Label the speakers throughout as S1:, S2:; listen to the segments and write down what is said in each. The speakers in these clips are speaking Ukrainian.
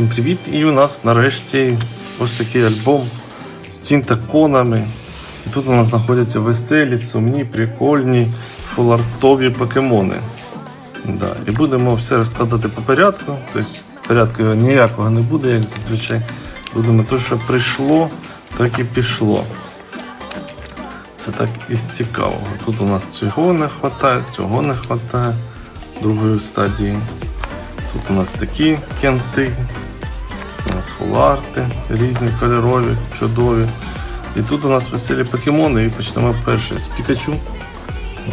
S1: Всім привіт! І у нас нарешті ось такий альбом з тінтаконами. І тут у нас знаходяться веселі, сумні, прикольні, фулартові покемони. Да. І будемо все розкладати по порядку. Тобто порядку ніякого не буде, як зазвичай. Будемо те, що прийшло, так і пішло. Це так із цікавого. Тут у нас цього не вистачає, цього не вистачає другої стадії. Тут у нас такі кенти, нас фуларти різні кольорові, чудові. І тут у нас веселі покемони і почнемо перше з Пікачу.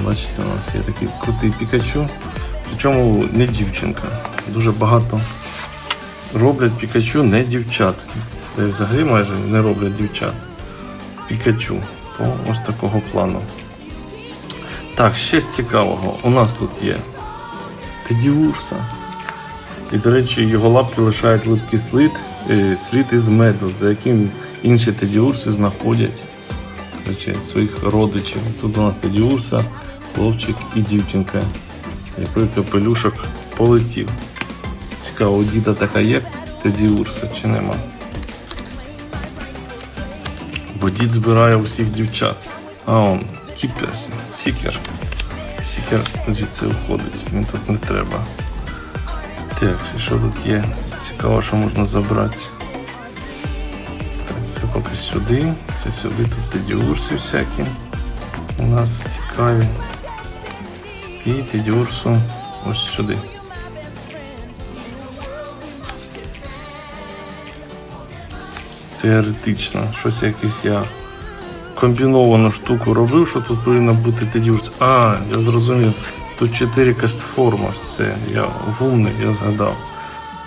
S1: Бачите, у нас є такий крутий Пікачу. Причому не дівчинка. Дуже багато роблять Пікачу не дівчат. Та й взагалі майже не роблять дівчат. Пікачу. То ось такого плану. Так, ще з цікавого. У нас тут є Тедіурса. І, до речі, його лапки лишають липкий е, слід із меду, за яким інші тедіурси знаходять речі, своїх родичів. Тут у нас тедіурса, хлопчик і дівчинка, який капелюшок полетів. Цікаво, у діда така є тедіурса чи нема. Бо дід збирає усіх дівчат. А он, кіперс, сікер. Сікер звідси уходить, він тут не треба. Так, що тут є? Цікаво, що можна забрати. Так, це поки сюди, це сюди, тут тедіурси всякі. У нас цікаві. І тедіурсу ось сюди. Теоретично, щось якесь я комбіновану штуку робив, що тут повинна бути тедіурс. А, я зрозумів. Тут 4 кастформа, все, я вумний, я згадав.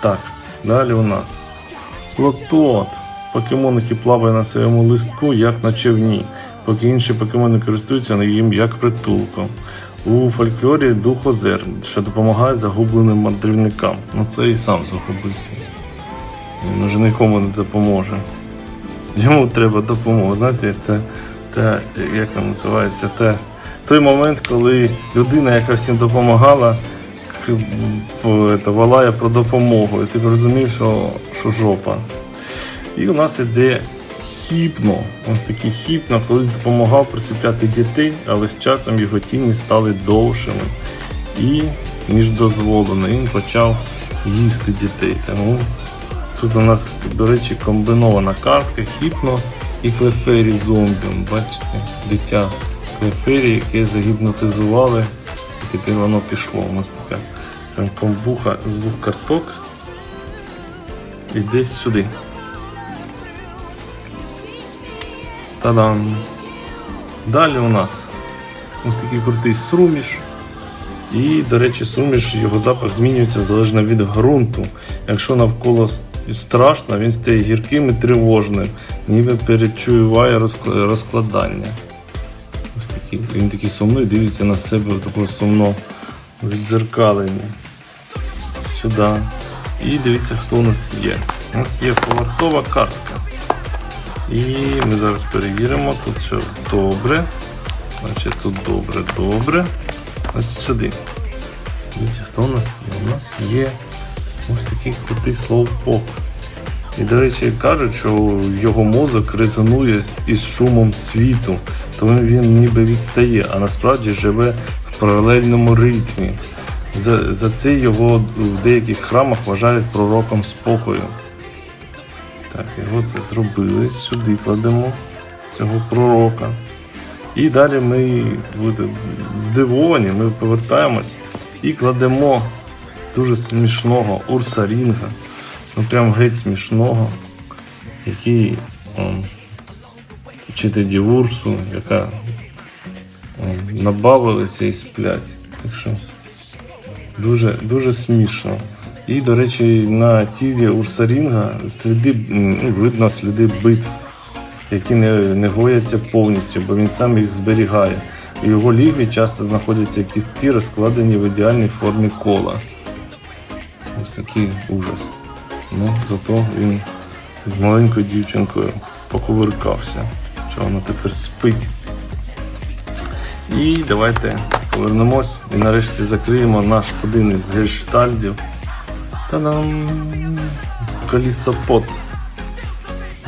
S1: Так, далі у нас. Плотот. Покемон, який плаває на своєму листку, як на човні, поки інші покемони користуються їм як притулком. У фольклорі дух озер, що допомагає загубленим мандрівникам. Ну це і сам загубився. Він вже нікому не допоможе. Йому треба допомога. Знаєте, це, те, як там називається, те, той момент, коли людина, яка всім допомагала, волає про допомогу. І ти розумієш, що, що жопа. І у нас іде хіпно. Ось такий хіпно, колись допомагав присипляти дітей, але з часом його тіні стали довшими. І ніж дозволено, він почав їсти дітей. Тому Тут у нас, до речі, комбінована картка, хіпно і клефері зомбі. Бачите, дитя клефері, яке загіпнотизували, і тепер воно пішло. У нас така прям комбуха з двох карток. І десь сюди. Та-дам! Далі у нас ось такий крутий суміш. І, до речі, суміш, його запах змінюється залежно від ґрунту. Якщо навколо страшно, він стає гірким і тривожним, ніби розкла- розкладання. Такий, він такий сумний, дивиться на себе в такому сумно віддзеркалення. Сюди. І дивіться, хто у нас є. У нас є повартова картка. І ми зараз перевіримо, тут все добре. Значить, тут добре, добре. Ось сюди. Дивіться, хто у нас є? У нас є ось такий крутий слоупок. І, до речі, кажуть, що його мозок резонує із шумом світу, тому він ніби відстає, а насправді живе в паралельному ритмі. За, за це його в деяких храмах вважають пророком спокою. Так, його це зробили. Сюди кладемо цього пророка. І далі ми будемо здивовані, ми повертаємось і кладемо дуже смішного Урса Рінга. Ну прям геть смішного, який вчити Дівурсу, яка ом, набавилися і сплять. Так що дуже, дуже смішно. І, до речі, на тілі Урсарінга сліди, ну, видно сліди битв які не, не гояться повністю, бо він сам їх зберігає. У його лігві часто знаходяться кістки, розкладені в ідеальній формі кола. Ось такий ужас. Ну, зато він з маленькою дівчинкою покувиркався, що вона тепер спить. І давайте повернемось і нарешті закриємо наш один із гельштальдів. Та-дам! Галісопод.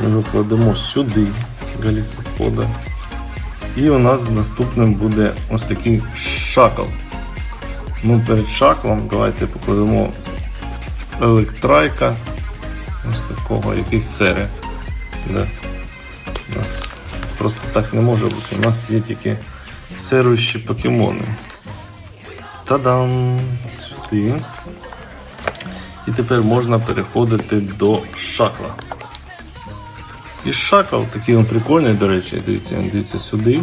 S1: Ми викладемо сюди галісопода. І у нас наступним буде ось такий шакл. Ну, перед шаклом давайте покладемо електрайка. Ось такого, якийсь сери. Да. У нас просто так не може бути. У нас є тільки серуючі покемони. Та-дам! Сюди. І тепер можна переходити до шакла. І шакл такий він прикольний, до речі, дивіться, він дивіться сюди,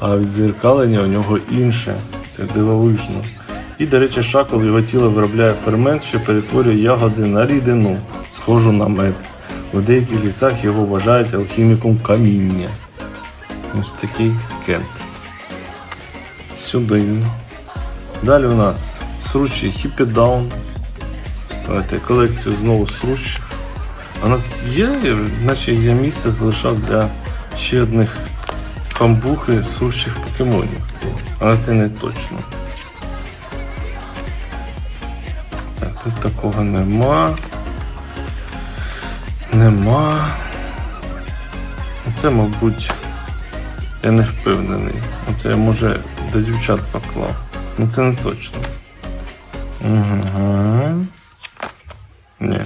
S1: а відзеркалення у нього інше. Це дивовижно. І, до речі, шакл його тіло виробляє фермент, що перетворює ягоди на рідину, схожу на мед. У деяких лісах його вважають алхіміком каміння. Ось такий кент. Сюди. Далі у нас сручі хіпідаун. Давайте колекцію знову сруч. У нас є, наче я місце залишав для ще одних камбухи сущих покемонів. Але це не точно. Так, тут такого нема. Нема. Це, мабуть, я не впевнений. Оце я може до дівчат поклав. Ну це не точно. Угу. Ні.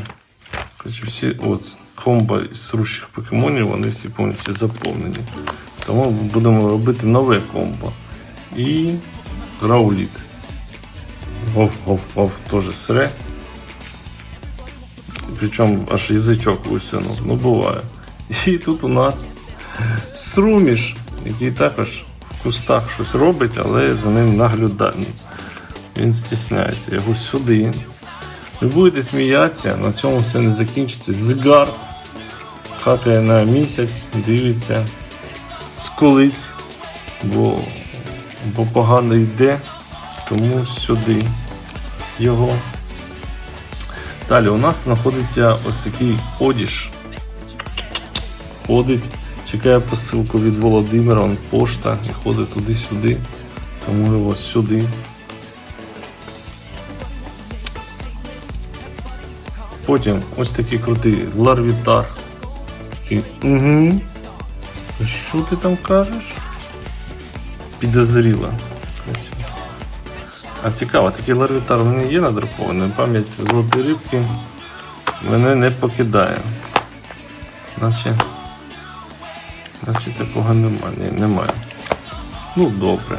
S1: Короче, всі от комбо із срущих покемонів, вони всі повністю заповнені. Тому будемо робити нове комбо. І Рауліт. Вов, вов, вов, теж сре. Причому аж язичок висунув. Ну буває. І тут у нас Сруміш, який також в кустах щось робить, але за ним наглядання. Він стісняється. Його сюди. Ви будете сміятися, на цьому все не закінчиться. Згар хакає на місяць, дивиться, сколить, бо, бо погано йде, тому сюди його. Далі у нас знаходиться ось такий одіж. Ходить, чекає посилку від Володимира, он пошта і ходить туди-сюди, тому його сюди. Потім ось такий крутий ларвітар. Угу. Що ти там кажеш? Підозріла. А цікаво, такий ларвітар у мене є надрукований. Пам'ять золотої рибки мене не покидає. Наче, наче такого немає. Немає. Ну добре.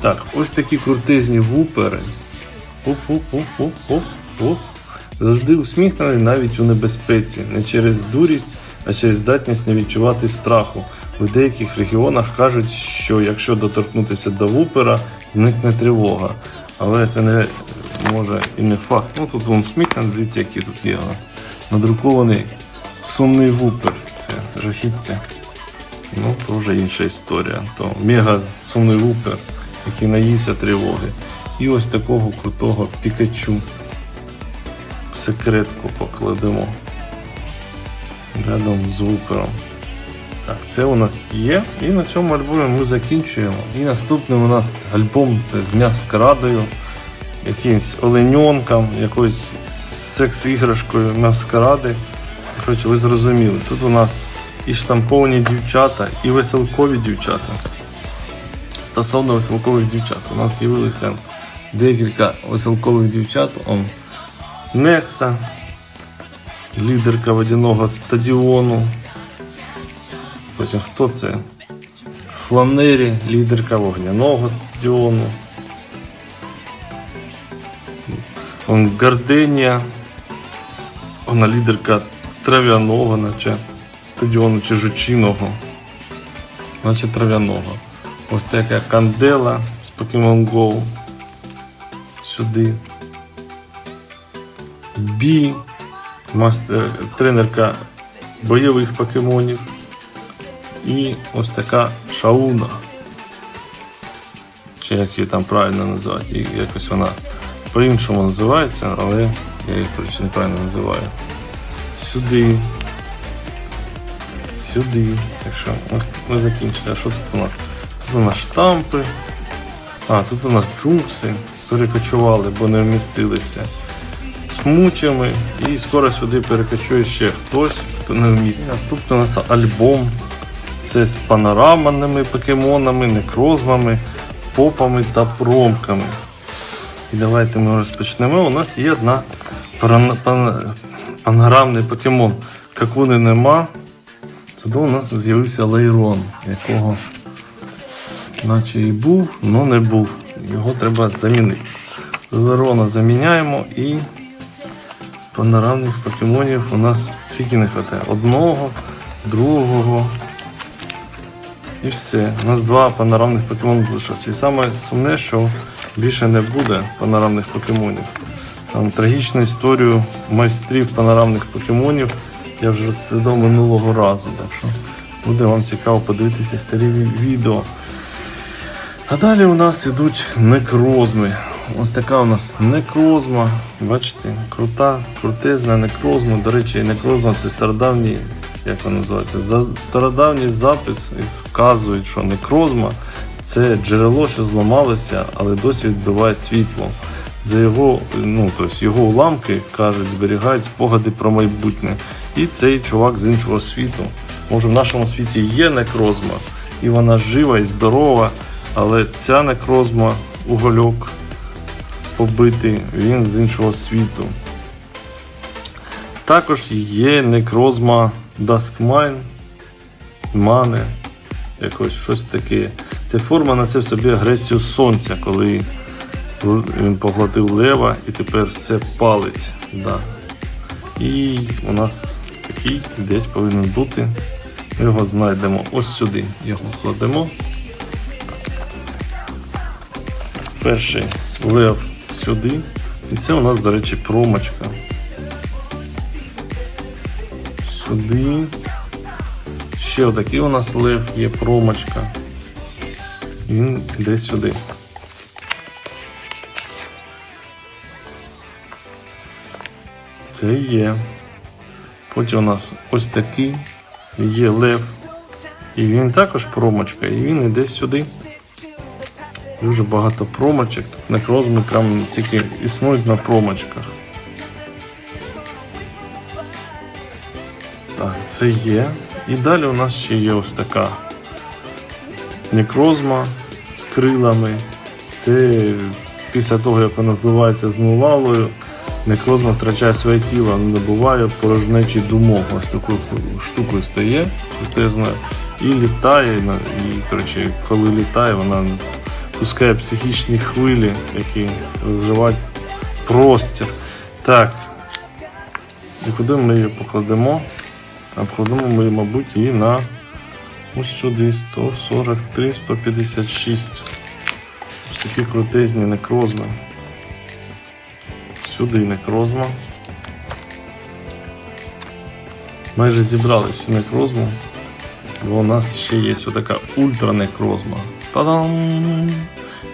S1: Так, ось такі крутизні вупери. Оп-оп-оп-оп-оп. Завжди усміхнений навіть у небезпеці, не через дурість, а через здатність не відчувати страху. В деяких регіонах кажуть, що якщо доторкнутися до вупера, зникне тривога. Але це не може і не факт. Ну тут вам усміхнений, дивіться, які тут є у нас. Надрукований сумний вупер. Це жахіття. Ну, то вже інша історія. То мега сумний вупер, який наївся тривоги. І ось такого крутого пікачу секретку покладемо рядом з вупером. Так, це у нас є. І на цьому альбомі ми закінчуємо. І наступний у нас альбом це з м'яскарадою, якимось оленьонком, якоюсь секс-іграшкою м'яскаради. Коротше, ви зрозуміли, тут у нас і штамповані дівчата, і веселкові дівчата. Стосовно веселкових дівчат, у нас з'явилися декілька веселкових дівчат. Он Несса, лідерка водяного стадіону. Потім хто це? Фланері, лідерка вогняного стадіону. Он Гарденія, вона лідерка трав'яного, наче стадіону чи жучиного, наче трав'яного. Ось така кандела з Pokemon Go. Сюди. Бі, мастер, тренерка бойових покемонів. І ось така шауна. Чи як її там правильно називати, І якось вона по-іншому називається, але я її коротше, неправильно називаю. Сюди. Сюди. Так що ось ми закінчили. А що тут у нас? Тут у нас штампи. А, тут у нас джункси перекочували, бо не вмістилися. мучимо і скоро сюди перекочує ще хтось, хто не вміст. Наступний у нас альбом. Це з панорамними покемонами, некрозмами, попами та промками. І давайте ми розпочнемо. У нас є одна пан- пан- панорамний покемон. Какуни нема. Тоді у нас з'явився Лейрон, якого наче і був, але не був. Його треба замінити. Лейрона заміняємо і панорамних покемонів у нас скільки не вистачає. Одного, другого. І все. У нас два панорамних покемони залишилося. І саме сумне, що більше не буде панорамних покемонів. Там трагічну історію майстрів панорамних покемонів я вже розповідав минулого разу. Так що буде вам цікаво подивитися старі відео. А далі у нас ідуть некрозми. Ось така у нас некрозма. Бачите, крута, крутезна некрозма. До речі, некрозма це стародавній, як вона називається, за, стародавній запис і вказують, що некрозма це джерело, що зламалося, але досі відбиває світло. За його, ну, тобто його уламки, кажуть, зберігають спогади про майбутнє. І цей чувак з іншого світу. Може, в нашому світі є некрозма, і вона жива і здорова, але ця некрозма, угольок побитий, він з іншого світу. Також є некрозма Duskmine, Мане, якось щось таке. Ця форма несе в собі агресію сонця, коли він поглотив лева і тепер все палить. Да. І у нас такий десь повинен бути. Ми його знайдемо ось сюди. Його кладемо. Перший лев сюди. І це у нас, до речі, промочка. Сюди. Ще отакий у нас лев є промочка. Він десь сюди. Це є. Потім у нас ось такий є лев. І він також промочка, і він іде сюди. Дуже багато промочок. Тут некрозми прям тільки існують на промочках. Так, це є. І далі у нас ще є ось така некрозма з крилами. Це після того, як вона зливається з нулалою, некрозма втрачає своє тіло, не набуває порожнечий думок. Ось такою штукою стає, крутезною, і літає. І, коротше, коли літає, вона пускає психічні хвилі, які розривають простір. Так. І куди ми її покладемо? А покладемо ми, мабуть, її на ось сюди 143, 156. Ось такі крутезні некрозми. Сюди некрозма. Майже зібрали всю некрозму. Бо у нас ще є така ультра некрозма. Та-дам!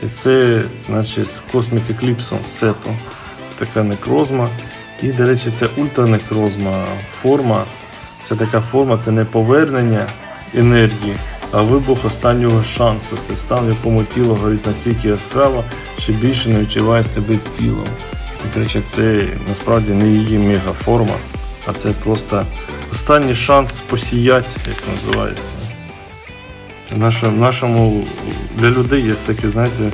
S1: І це, значить, з Cosmic Eclipse сету. Така некрозма. І, до речі, це ультранекрозма форма. Це така форма, це не повернення енергії, а вибух останнього шансу. Це стан, в якому тіло горить настільки яскраво, що більше не відчуває себе тілом. До речі, це насправді не її мегаформа, а це просто останній шанс посіяти, як називається. Нашому, нашому для людей є таке, знаєте,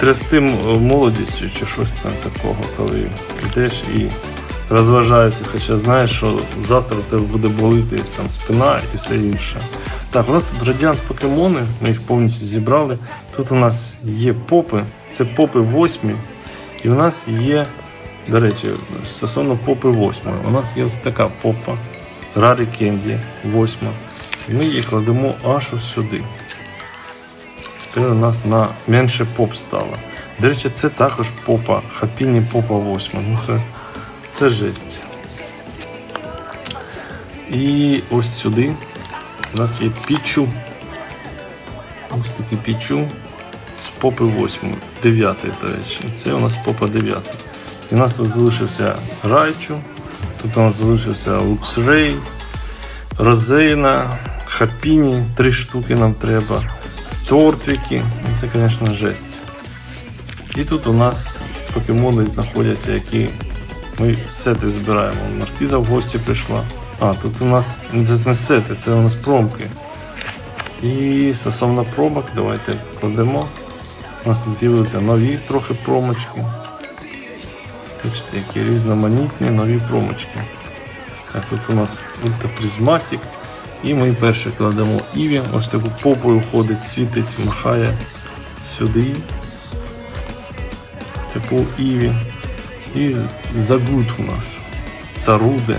S1: трясти молодістю чи щось там такого, коли йдеш і розважаєшся, хоча знаєш, що завтра в тебе буде болити там спина і все інше. Так, у нас тут радіант покемони, ми їх повністю зібрали. Тут у нас є попи, це попи восьмі, і у нас є, до речі, стосовно попи восьмої, у нас є ось така попа Рарі Кенді восьма. Ми її кладемо аж ось сюди. Тепер у нас на менше поп стало. До речі, це також попа, хапіні попа 8. Ну, це, це жесть. І ось сюди у нас є пічу. Ось такий пічу попи 8, 9, до речі. Це у нас попа 9. І у нас тут залишився Райчу, тут у нас залишився Луксрей, Розейна, Хапіні, три штуки нам треба. Тортвіки, ну це, звісно, жесть. І тут у нас покемони знаходяться, які Ми сети збираємо. Маркіза в гості прийшла. А, тут у нас це не сети, це у нас промки. І стосовно промок, давайте кладемо. У нас тут з'явилися нові трохи промочки. Бачите, які різноманітні нові промочки. Так, тут у нас ультрапризматик. І ми перше кладемо Іві. Ось таку попою ходить, світить, махає сюди. Таку Іві. І Загут у нас. Царуде.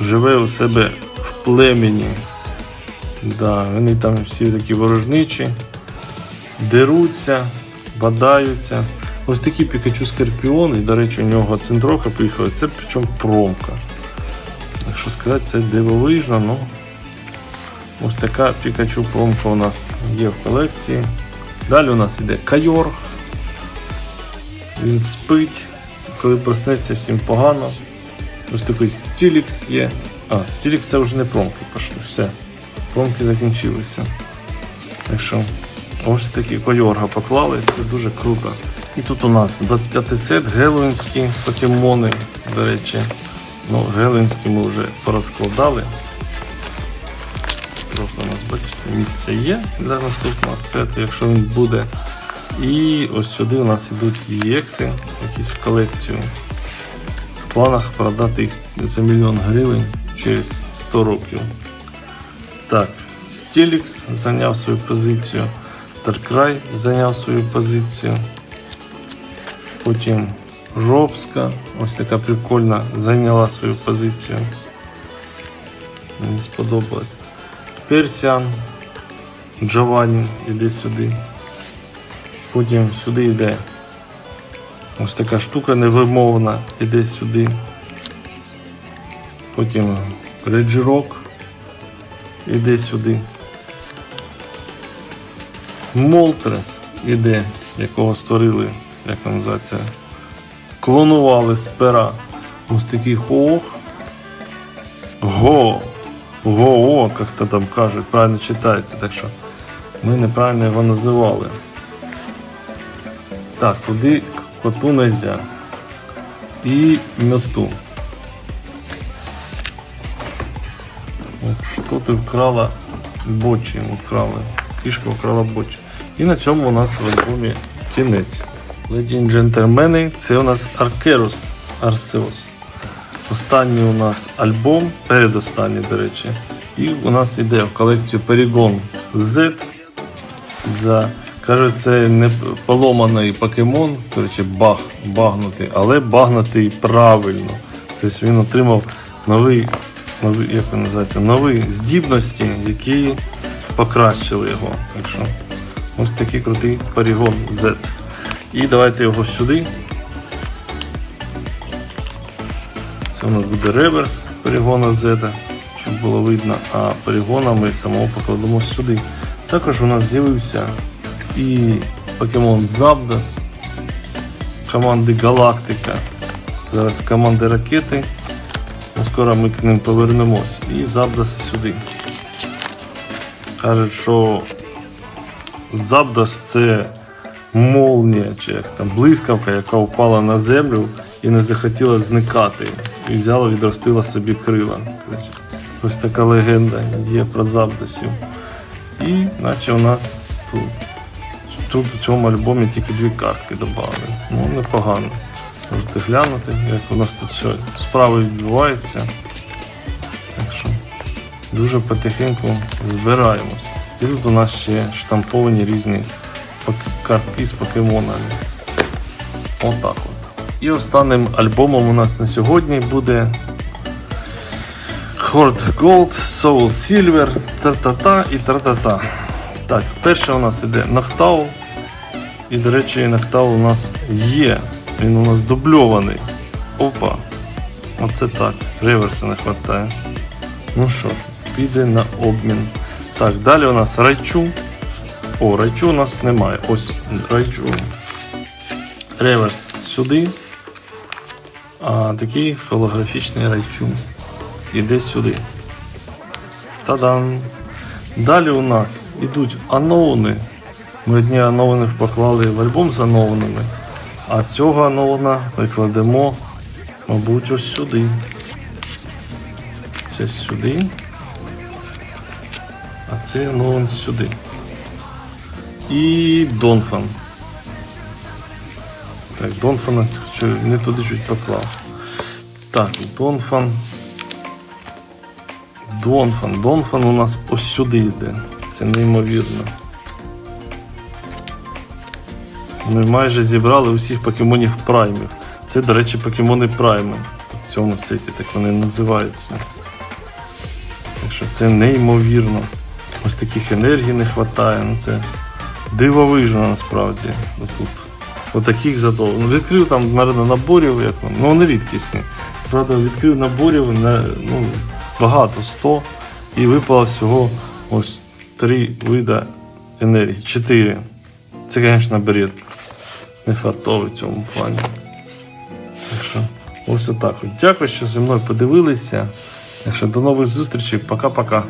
S1: Живе у себе в племені. Да, вони там всі такі ворожничі, деруться, бадаються. Ось такі Пікачу Скорпіон, і, до речі, у нього центровка приїхала. Це причому промка. Якщо сказати, це дивовижно, ну ось така Пікачу промка у нас є в колекції. Далі у нас йде Кайор. Він спить, коли проснеться всім погано. Ось такий стілікс є. А, стілікс це вже не промки пішли. Все. Промки закінчилися. Так що ось такі койорга поклали, це дуже круто. І тут у нас 25 сет, геловінські покемони, до речі. Ну, геловінські ми вже порозкладали. Трохи у нас, бачите, місце є для наступного сету, якщо він буде. І ось сюди у нас ідуть ЄКСи, якісь в колекцію. В планах продати їх за мільйон гривень через 100 років. Так, Стелікс зайняв свою позицію. Таркрай зайняв свою позицію. Потім Робська, ось така прикольна, зайняла свою позицію. Мені сподобалось. Персіан, Джованні, іди сюди. Потім сюди йде. Ось така штука невимовна, іде сюди. Потім Реджирок. Іде сюди. Молтрес іде, якого створили, як там називається, клонували з пера. Ось такий хох. Го. Го-о, як то там кажуть, правильно читається, так що ми неправильно його називали. Так, туди коту нельзя. І мету. Що ти вкрала бочі вкрали. Кішка вкрала бочі. І на цьому у нас в альбомі кінець. Леді джентльмени, це у нас Аркерус Арсеус. Останній у нас альбом, передостанній, до речі. І у нас йде в колекцію Перегон Z. За, каже, це не поломаний покемон, коротше, баг, багнутий, але багнутий правильно. Тобто він отримав новий, новий, як називається, нові здібності, які покращили його. Так що ось такий крутий Porygon Z. І давайте його сюди. Це у нас буде реверс перегона Z, щоб було видно, а перегона ми самого покладемо сюди. Також у нас з'явився і покемон Запдас команди Галактика. Зараз команди ракети. Ну, Скоро ми к ним повернемось. І Запдаси сюди. Кажуть, що Запдас це молнія, чи як там блискавка, яка впала на землю і не захотіла зникати. І взяла, відростила собі крила. Ось така легенда є про Запдасів. І наче у нас тут, тут у цьому альбомі тільки дві картки додали. Ну, непогано. Можете глянути, як у нас тут все справи відбуваються. Так що дуже потихеньку збираємось. І тут у нас ще штамповані різні картки з покемонами. Отак от. І останнім альбомом у нас на сьогодні буде Horde Gold, Soul Silver, та-та-та і та-та-та. Так, перше у нас іде Нахтау. І, до речі, Нахтау у нас є. Він у нас дубльований. Опа. Оце так. Реверса не вистачає. Ну що, піде на обмін. Так, далі у нас Райчу. О, Райчу у нас немає. Ось Райчу. Реверс сюди. А такий холографічний Райчу. Іде сюди. Та-дам! Далі у нас йдуть аноуни. Ми одні аноуни поклали в альбом з аноунами, а цього аноуна ми кладемо Мабуть, ось сюди. Це сюди. Це ну сюди. І Донфан. Так, Донфана не туди чуть поклав. Так, Донфан. Донфан. Донфан у нас ось сюди йде. Це неймовірно. Ми майже зібрали усіх покемонів праймів. Це, до речі, покемони прайми в цьому сеті, так вони називаються. Так що це неймовірно. Ось таких енергій не вистачає. Ну це дивовижно насправді. Отут. Отаких задоволень. Ну, відкрив там наверное, наборів, як ну вони рідкісні. Правда, відкрив наборів на, ну, багато, 100, і випало всього ось три вида енергії. Чотири. Це, звісно, бред. Не фартовий в цьому плані. Так що, ось отак. Дякую, що зі мною подивилися. Так що до нових зустрічей. Пока-пока.